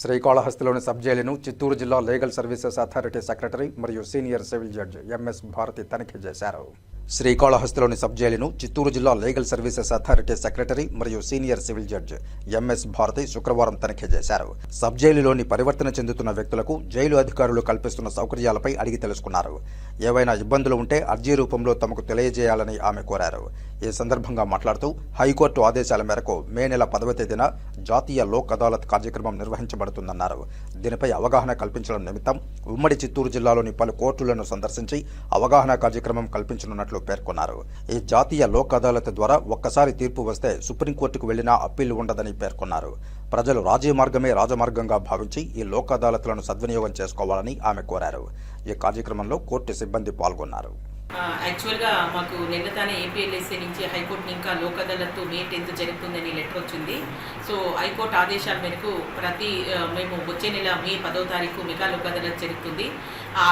శ్రీకాళహస్తిలోని sub జైలును చిత్తూరు జిల్లా legal services authority secretary మరియు senior civil judge M S Bharathi తనిఖీ చేశారు. శ్రీకాళహస్తిలోని సబ్ జైలును చిత్తూరు జిల్లా లీగల్ సర్వీసెస్ అథారిటీ సెక్రటరీ మరియు senior civil judge M S Bharathi శుక్రవారం తనిఖీ చేశారు. సబ్ జైలులోని పరివర్తన చెందుతున్న వ్యక్తులకు జైలు అధికారులు కల్పిస్తున్న సౌకర్యాలపై అడిగి తెలుసుకున్నారు. ఏవైనా ఇబ్బందులు ఉంటే అర్జీ రూపంలో తమకు తెలియజేయాలని ఆమె కోరారు. ఈ సందర్భంగా మాట్లాడుతూ హైకోర్టు ఆదేశాల మేరకు మే నెల పదవ తేదీన జాతీయ లోక్ అదాలత్ కార్యక్రమం నిర్వహించబడుతుందన్నారు. దీనిపై అవగాహన కల్పించడం నిమిత్తం ఉమ్మడి చిత్తూరు జిల్లాలోని పలు కోర్టులను సందర్శించి అవగాహన కార్యక్రమం కల్పించనున్నట్లు పేర్కొన్నారు. ఈ జాతీయ లోక్ అదాలత్ ద్వారా ఒక్కసారి తీర్పు వస్తే సుప్రీంకోర్టుకు వెళ్ళినా అప్పీలు ఉండదని పేర్కొన్నారు. ప్రజలు రాజీ మార్గమే రాజమార్గంగా భావించి ఈ లోక్ అదాలత్లను సద్వినియోగం చేసుకోవాలని ఆమె కోరారు. ఈ కార్యక్రమంలో కోర్టు సిబ్బంది పాల్గొన్నారు. యాక్చువల్గా మాకు నిన్న తానే ఏపీఎల్ఎస్సీ నుంచి హైకోర్టు ఇంకా లోక్ అదాలత్తు మే టెన్త్ జరుగుతుందని లెటర్ వచ్చింది. సో హైకోర్టు ఆదేశాల మేరకు ప్రతి మేము వచ్చే నెల మే పదో తారీఖు మెగా లోక్ అదాలత్ జరుగుతుంది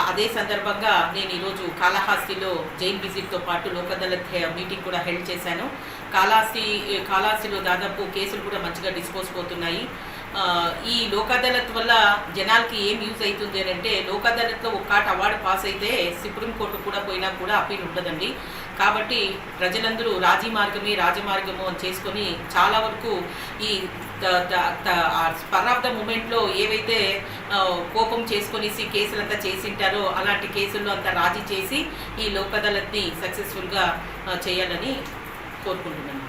అదే సందర్భంగా నేను ఈరోజు కాళహస్తిలో జైన్ విజిట్తో పాటు లోక్ అదాలత్ హె- మీటింగ్ కూడా హెల్డ్ చేశాను. కాళహస్తి కాళహస్తిలో దాదాపు కేసులు కూడా మంచిగా డిస్పోజ్ పోతున్నాయి. ఈ లోక్ అదాలత్ వల్ల జనాలకి ఏం యూజ్ అవుతుంది అని అంటే లోక్ అదాలత్లో ఒక అవార్డు పాస్ అయితే సుప్రీంకోర్టు కూడా పోయినా కూడా అప్పీల్ ఉండదండి. కాబట్టి ప్రజలందరూ రాజీ మార్గమే రాజమార్గము అని చేసుకొని చాలా వరకు ఈ స్పర్ ఆఫ్ ద మూమెంట్లో ఏవైతే కోపం చేసుకొనేసి కేసులంతా చేసింటారో అలాంటి కేసుల్లో అంతా రాజీ చేసి ఈ లోక్ అదాలత్ని సక్సెస్ఫుల్గా చేయాలని కోరుకుంటున్నాను.